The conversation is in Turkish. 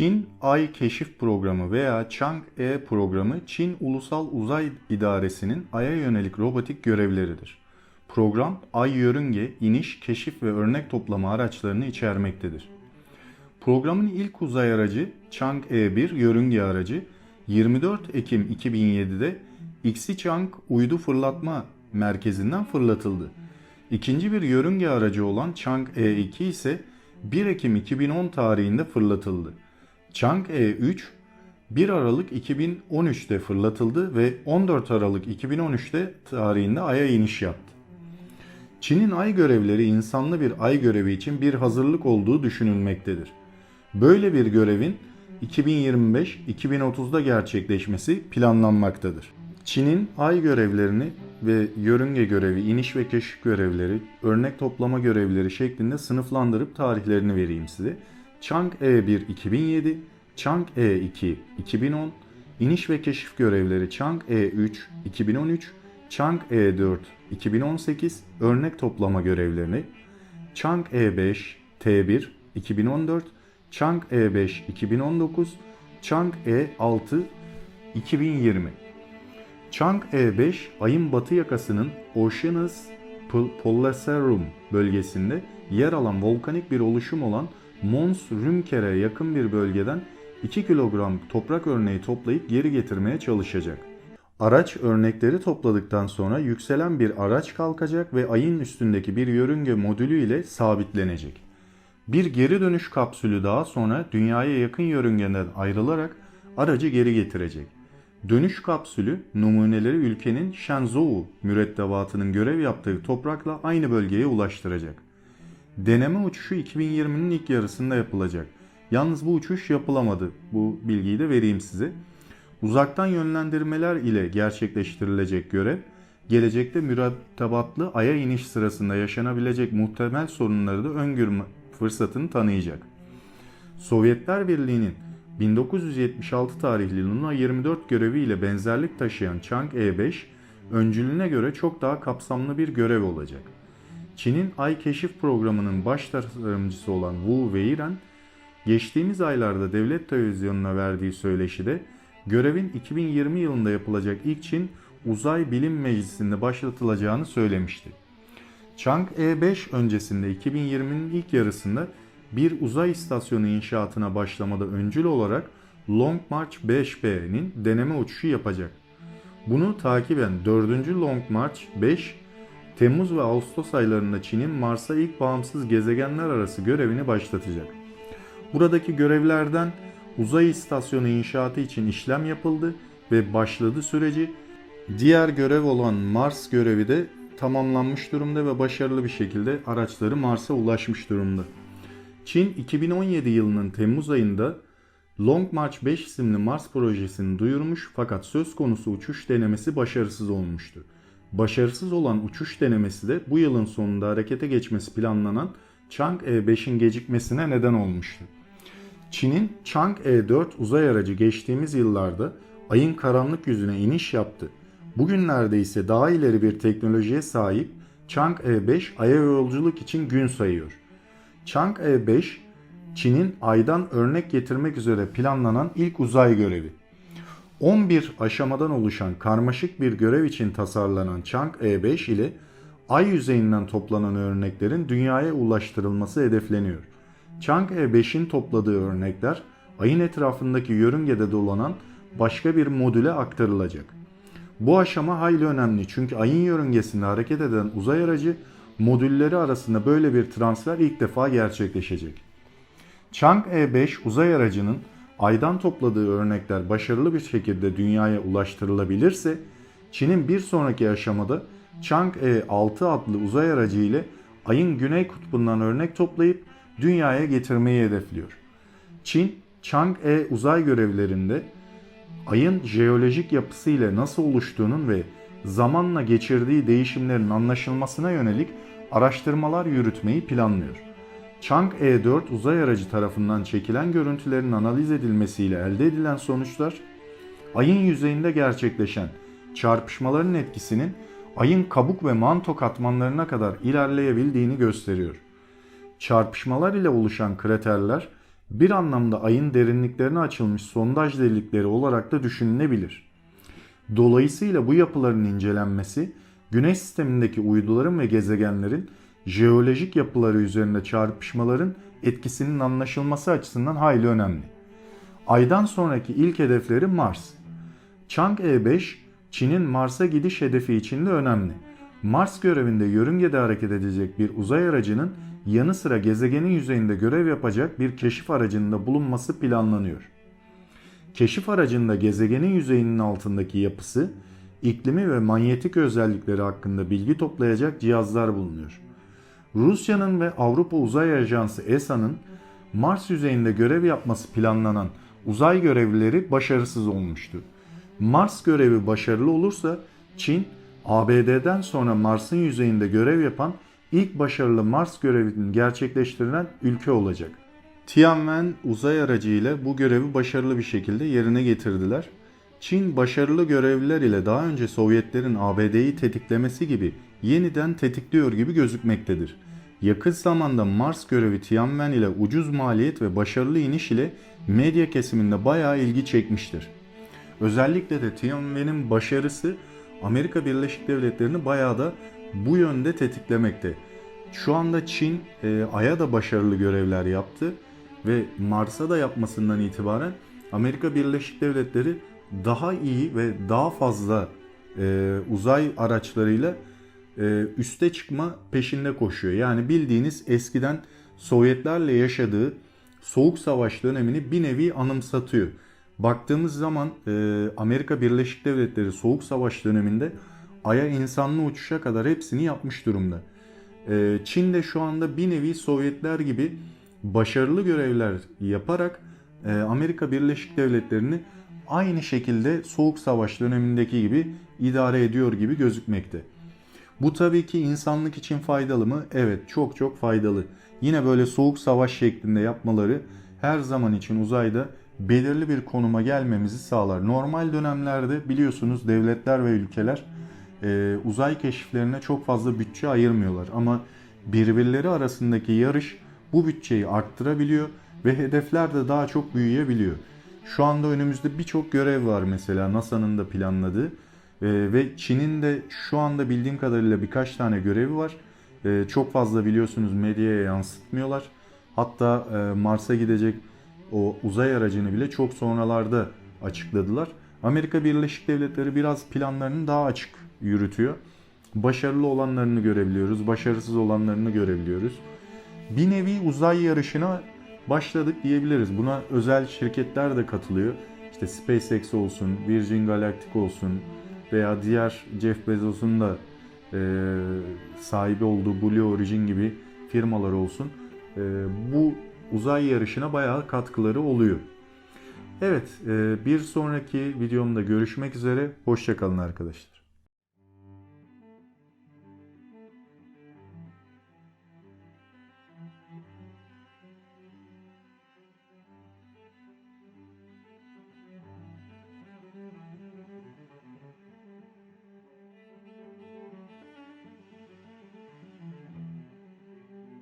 Çin Ay Keşif Programı veya Chang'e programı Çin Ulusal Uzay İdaresi'nin Ay'a yönelik robotik görevleridir. Program Ay yörünge, iniş, keşif ve örnek toplama araçlarını içermektedir. Programın ilk uzay aracı Chang'e-1 yörünge aracı 24 Ekim 2007'de Xichang uydu fırlatma merkezinden fırlatıldı. İkinci bir yörünge aracı olan Chang'e-2 ise 1 Ekim 2010 tarihinde fırlatıldı. Chang'e-3 1 Aralık 2013'te fırlatıldı ve 14 Aralık 2013'te tarihinde Ay'a iniş yaptı. Çin'in ay görevleri insanlı bir ay görevi için bir hazırlık olduğu düşünülmektedir. Böyle bir görevin 2025-2030'da gerçekleşmesi planlanmaktadır. Çin'in ay görevlerini ve yörünge görevi, iniş ve keşif görevleri, örnek toplama görevleri şeklinde sınıflandırıp tarihlerini vereyim size. Chang'e1 2007, Chang'e2 2010, iniş ve keşif görevleri Chang'e3 2013, Chang'e4 2018, örnek toplama görevlerini Chang'e5 T1 2014, Chang'e5 2019, Chang'e6 2020. Chang'e5 ayın batı yakasının Oceanus Pollacerum bölgesinde yer alan volkanik bir oluşum olan Mons Rümker'e yakın bir bölgeden 2 kilogram toprak örneği toplayıp geri getirmeye çalışacak. Araç örnekleri topladıktan sonra yükselen bir araç kalkacak ve ayın üstündeki bir yörünge modülü ile sabitlenecek. Bir geri dönüş kapsülü daha sonra dünyaya yakın yörüngeden ayrılarak aracı geri getirecek. Dönüş kapsülü numuneleri ülkenin Shenzhou mürettebatının görev yaptığı toprakla aynı bölgeye ulaştıracak. Deneme uçuşu 2020'nin ilk yarısında yapılacak. Yalnız bu uçuş yapılamadı. Bu bilgiyi de vereyim size. Uzaktan yönlendirmeler ile gerçekleştirilecek görev, gelecekte mürettebatlı Ay'a iniş sırasında yaşanabilecek muhtemel sorunları da öngörme fırsatını tanıyacak. Sovyetler Birliği'nin 1976 tarihli Luna 24 göreviyle benzerlik taşıyan Chang'e5, öncülüğüne göre çok daha kapsamlı bir görev olacak. Çin'in Ay Keşif Programı'nın baş tasarımcısı olan Wu Weiren, geçtiğimiz aylarda devlet televizyonuna verdiği söyleşide görevin 2020 yılında yapılacak ilk Çin Uzay Bilim Meclisi'nde başlatılacağını söylemişti. Chang'e5 öncesinde 2020'nin ilk yarısında bir uzay istasyonu inşaatına başlamada öncül olarak Long March 5B'nin deneme uçuşu yapacak. Bunu takiben 4. Long March 5 Temmuz ve Ağustos aylarında Çin'in Mars'a ilk bağımsız gezegenler arası görevini başlatacak. Buradaki görevlerden uzay istasyonu inşaatı için işlem yapıldı ve başladı süreci. Diğer görev olan Mars görevi de tamamlanmış durumda ve başarılı bir şekilde araçları Mars'a ulaşmış durumda. Çin 2017 yılının Temmuz ayında Long March 5 isimli Mars projesini duyurmuş fakat söz konusu uçuş denemesi başarısız olmuştu. Başarısız olan uçuş denemesi de bu yılın sonunda harekete geçmesi planlanan Chang'e5'in gecikmesine neden olmuştu. Çin'in Chang'e4 uzay aracı geçtiğimiz yıllarda ayın karanlık yüzüne iniş yaptı. Bugünlerde ise daha ileri bir teknolojiye sahip Chang'e5 aya yolculuk için gün sayıyor. Chang'e5 Çin'in aydan örnek getirmek üzere planlanan ilk uzay görevi. 11 aşamadan oluşan karmaşık bir görev için tasarlanan Chang'e5 ile ay yüzeyinden toplanan örneklerin dünyaya ulaştırılması hedefleniyor. Chang'e5'in topladığı örnekler ayın etrafındaki yörüngede dolanan başka bir modüle aktarılacak. Bu aşama hayli önemli çünkü ayın yörüngesinde hareket eden uzay aracı modülleri arasında böyle bir transfer ilk defa gerçekleşecek. Chang'e5 uzay aracının aydan topladığı örnekler başarılı bir şekilde dünyaya ulaştırılabilirse Çin'in bir sonraki aşamada Chang'e6 adlı uzay aracı ile ayın güney kutbundan örnek toplayıp dünyaya getirmeyi hedefliyor. Çin, Chang'e uzay görevlerinde ayın jeolojik yapısı ile nasıl oluştuğunun ve zamanla geçirdiği değişimlerin anlaşılmasına yönelik araştırmalar yürütmeyi planlıyor. Chang'e4 uzay aracı tarafından çekilen görüntülerin analiz edilmesiyle elde edilen sonuçlar ayın yüzeyinde gerçekleşen çarpışmaların etkisinin ayın kabuk ve manto katmanlarına kadar ilerleyebildiğini gösteriyor. Çarpışmalar ile oluşan kraterler bir anlamda ayın derinliklerine açılmış sondaj delikleri olarak da düşünülebilir. Dolayısıyla bu yapıların incelenmesi Güneş sistemindeki uyduların ve gezegenlerin jeolojik yapıları üzerinde çarpışmaların etkisinin anlaşılması açısından hayli önemli. Aydan sonraki ilk hedefleri Mars. Chang'e 5 Çin'in Mars'a gidiş hedefi için de önemli. Mars görevinde yörüngede hareket edecek bir uzay aracının yanı sıra gezegenin yüzeyinde görev yapacak bir keşif aracının da bulunması planlanıyor. Keşif aracında gezegenin yüzeyinin altındaki yapısı, iklimi ve manyetik özellikleri hakkında bilgi toplayacak cihazlar bulunuyor. Rusya'nın ve Avrupa Uzay Ajansı ESA'nın Mars yüzeyinde görev yapması planlanan uzay görevlileri başarısız olmuştu. Mars görevi başarılı olursa Çin, ABD'den sonra Mars'ın yüzeyinde görev yapan ilk başarılı Mars görevini gerçekleştiren ülke olacak. Tianwen uzay aracı ile bu görevi başarılı bir şekilde yerine getirdiler. Çin başarılı görevliler ile daha önce Sovyetlerin ABD'yi tetiklemesi gibi yeniden tetikliyor gibi gözükmektedir. Yakın zamanda Mars görevi Tianwen ile ucuz maliyet ve başarılı iniş ile medya kesiminde bayağı ilgi çekmiştir. Özellikle de Tianwen'in başarısı Amerika Birleşik Devletleri'ni bayağı da bu yönde tetiklemekte. Şu anda Çin e, Ay'a da başarılı görevler yaptı ve Mars'a da yapmasından itibaren Amerika Birleşik Devletleri daha iyi ve daha fazla e, uzay araçlarıyla e, üste çıkma peşinde koşuyor. Yani bildiğiniz eskiden Sovyetlerle yaşadığı Soğuk Savaş dönemini bir nevi anımsatıyor. Baktığımız zaman e, Amerika Birleşik Devletleri Soğuk Savaş döneminde Ay'a insanlı uçuşa kadar hepsini yapmış durumda. E, Çin de şu anda bir nevi Sovyetler gibi başarılı görevler yaparak e, Amerika Birleşik Devletleri'ni aynı şekilde Soğuk Savaş dönemindeki gibi idare ediyor gibi gözükmekte. Bu tabii ki insanlık için faydalı mı? Evet, çok çok faydalı. Yine böyle soğuk savaş şeklinde yapmaları her zaman için uzayda belirli bir konuma gelmemizi sağlar. Normal dönemlerde biliyorsunuz devletler ve ülkeler e, uzay keşiflerine çok fazla bütçe ayırmıyorlar. Ama birbirleri arasındaki yarış bu bütçeyi arttırabiliyor ve hedefler de daha çok büyüyebiliyor. Şu anda önümüzde birçok görev var mesela NASA'nın da planladığı e, ve Çin'in de şu anda bildiğim kadarıyla birkaç tane görevi var. E, çok fazla biliyorsunuz medyaya yansıtmıyorlar. Hatta e, Mars'a gidecek o uzay aracını bile çok sonralarda açıkladılar. Amerika Birleşik Devletleri biraz planlarını daha açık yürütüyor. Başarılı olanlarını görebiliyoruz, başarısız olanlarını görebiliyoruz. Bir nevi uzay yarışına başladık diyebiliriz. Buna özel şirketler de katılıyor. İşte SpaceX olsun, Virgin Galactic olsun veya diğer Jeff Bezos'un da e, sahibi olduğu Blue Origin gibi firmalar olsun. E, bu uzay yarışına bayağı katkıları oluyor. Evet, e, bir sonraki videomda görüşmek üzere. Hoşçakalın arkadaşlar.